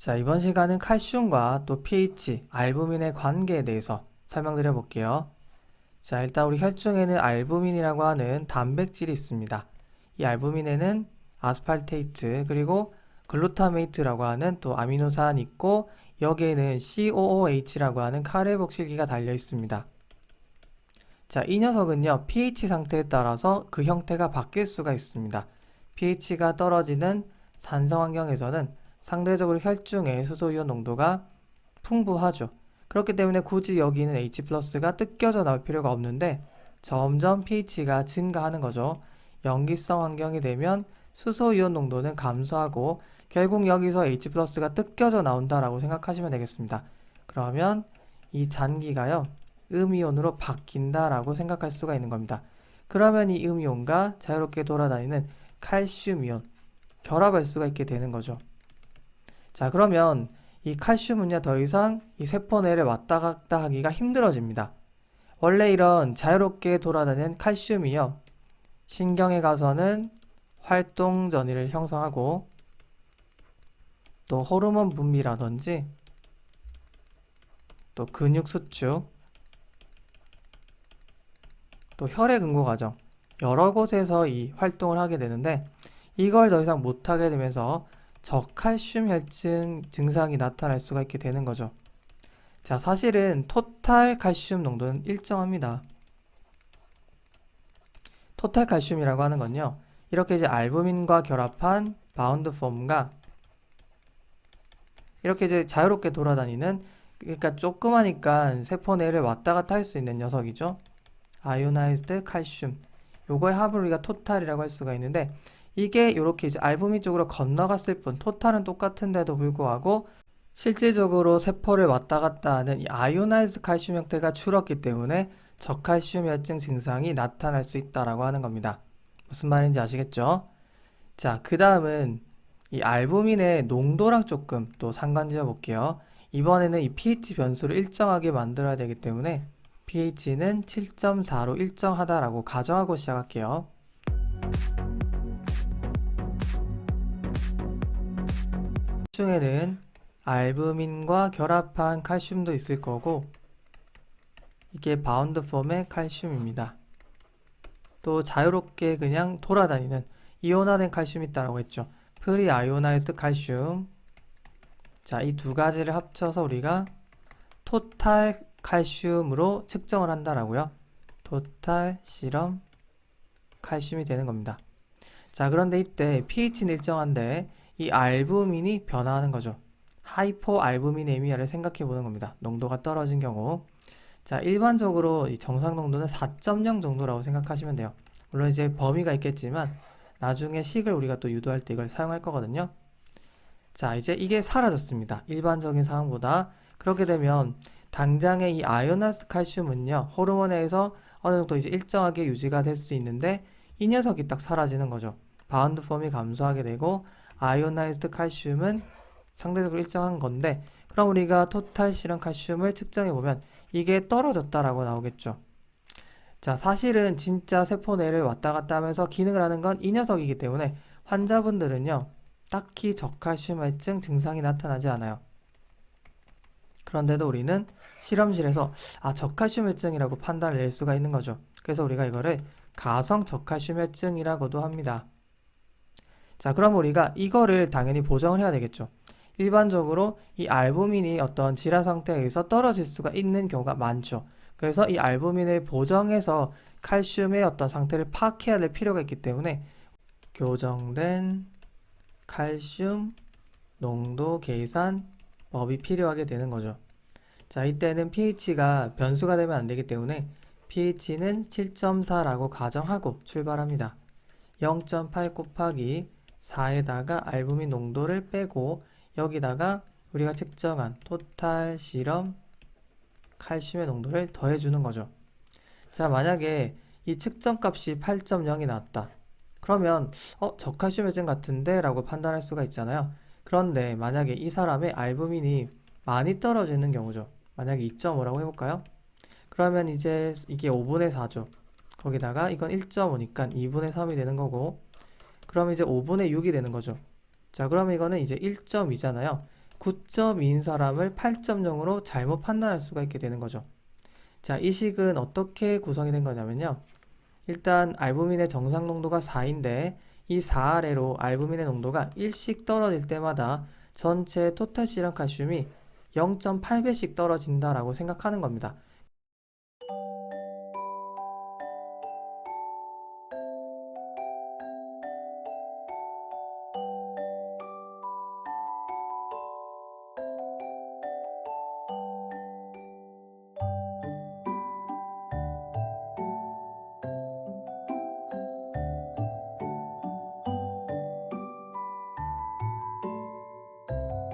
자, 이번 시간은 칼슘과 또 pH, 알부민의 관계에 대해서 설명드려 볼게요. 자, 일단 우리 혈중에는 알부민이라고 하는 단백질이 있습니다. 이 알부민에는 아스팔테이트 그리고 글루타메이트라고 하는 또 아미노산이 있고 여기에는 COOH라고 하는 카레복실기가 달려 있습니다. 자, 이 녀석은요, pH 상태에 따라서 그 형태가 바뀔 수가 있습니다. pH가 떨어지는 산성 환경에서는 상대적으로 혈중의 수소이온 농도가 풍부하죠. 그렇기 때문에 굳이 여기는 H+가 뜯겨져 나올 필요가 없는데 점점 pH가 증가하는 거죠. 염기성 환경이 되면 수소이온 농도는 감소하고 결국 여기서 H+가 뜯겨져 나온다라고 생각하시면 되겠습니다. 그러면 이 잔기가요. 음이온으로 바뀐다라고 생각할 수가 있는 겁니다. 그러면 이 음이온과 자유롭게 돌아다니는 칼슘이온 결합할 수가 있게 되는 거죠. 자, 그러면 이 칼슘은요, 더 이상 이 세포 내를 왔다 갔다 하기가 힘들어집니다. 원래 이런 자유롭게 돌아다니는 칼슘이요, 신경에 가서는 활동 전이를 형성하고 또 호르몬 분비라든지 또 근육 수축 또 혈액 응고 과정 여러 곳에서 이 활동을 하게 되는데 이걸 더 이상 못하게 되면서 저칼슘 혈증 증상이 나타날 수가 있게 되는 거죠. 자, 사실은 토탈 칼슘 농도는 일정합니다. 토탈 칼슘이라고 하는 건요. 이렇게 이제 알부민과 결합한 바운드 폼과 이렇게 이제 자유롭게 돌아다니는 그러니까 조그마니까 세포 내를 왔다 갔다 할 수 있는 녀석이죠. 아이오나이즈드 칼슘. 요거의 합을 우리가 토탈이라고 할 수가 있는데 이게 이렇게 이제 알부민 쪽으로 건너갔을 뿐 토탈은 똑같은데도 불구하고 실질적으로 세포를 왔다 갔다 하는 이 아이오나이즈 칼슘 형태가 줄었기 때문에 저칼슘 혈증 증상이 나타날 수 있다라고 하는 겁니다. 무슨 말인지 아시겠죠? 자, 그 다음은 이 알부민의 농도랑 조금 또 상관지어 볼게요. 이번에는 이 pH 변수를 일정하게 만들어야 되기 때문에 pH는 7.4로 일정하다라고 가정하고 시작할게요. 중에는 알부민과 결합한 칼슘도 있을 거고 이게 바운드 폼의 칼슘입니다. 또 자유롭게 그냥 돌아다니는 이온화된 칼슘이 있다라고 했죠. 프리 아이오나이즈드 칼슘. 자, 이 두 가지를 합쳐서 우리가 토탈 칼슘으로 측정을 한다라고요. 토탈 실험 칼슘이 되는 겁니다. 자, 그런데 이때 pH는 일정한데 이 알부민이 변화하는 거죠. 하이포 알부미네미아를 생각해 보는 겁니다. 농도가 떨어진 경우. 자, 일반적으로 이 정상 농도는 4.0 정도라고 생각하시면 돼요. 물론 이제 범위가 있겠지만 나중에 식을 우리가 또 유도할 때 이걸 사용할 거거든요. 자, 이제 이게 사라졌습니다. 일반적인 상황보다. 그렇게 되면 당장의 이 아이오나스 칼슘은요, 호르몬에서 어느 정도 이제 일정하게 유지가 될 수 있는데 이 녀석이 딱 사라지는 거죠. 바운드 폼이 감소하게 되고 아이오나이즈드 칼슘은 상대적으로 일정한 건데 그럼 우리가 토탈 실험 칼슘을 측정해 보면 이게 떨어졌다라고 나오겠죠. 자, 사실은 진짜 세포 내를 왔다 갔다 하면서 기능을 하는 건 이 녀석이기 때문에 환자분들은요, 딱히 저칼슘 혈증 증상이 나타나지 않아요. 그런데도 우리는 실험실에서 아, 저칼슘 혈증이라고 판단을 낼 수가 있는 거죠. 그래서 우리가 이거를 가성 저칼슘 혈증이라고도 합니다. 자, 그럼 우리가 이거를 당연히 보정을 해야 되겠죠. 일반적으로 이 알부민이 어떤 질환 상태에 의해서 떨어질 수가 있는 경우가 많죠. 그래서 이 알부민을 보정해서 칼슘의 어떤 상태를 파악해야 될 필요가 있기 때문에 교정된 칼슘 농도 계산법이 필요하게 되는 거죠. 자, 이때는 pH가 변수가 되면 안 되기 때문에 pH는 7.4라고 가정하고 출발합니다. 0.8 곱하기 4에다가 알부민 농도를 빼고 여기다가 우리가 측정한 토탈 실험 칼슘의 농도를 더해주는 거죠. 자, 만약에 이 측정값이 8.0이 나왔다. 그러면 어, 저칼슘 혈증 같은데? 라고 판단할 수가 있잖아요. 그런데 만약에 이 사람의 알부민이 많이 떨어지는 경우죠. 만약에 2.5라고 해볼까요? 그러면 이제 이게 5분의 4죠. 거기다가 이건 1.5니까 2분의 3이 되는 거고 그럼 이제 5분의 6이 되는 거죠. 자, 그러면 이거는 이제 1.2잖아요. 9.2인 사람을 8.0으로 잘못 판단할 수가 있게 되는 거죠. 자, 이 식은 어떻게 구성이 된 거냐면요. 일단 알부민의 정상 농도가 4인데 이 4 아래로 알부민의 농도가 1씩 떨어질 때마다 전체 토탈 실험 칼슘이 0.8배씩 떨어진다라고 생각하는 겁니다.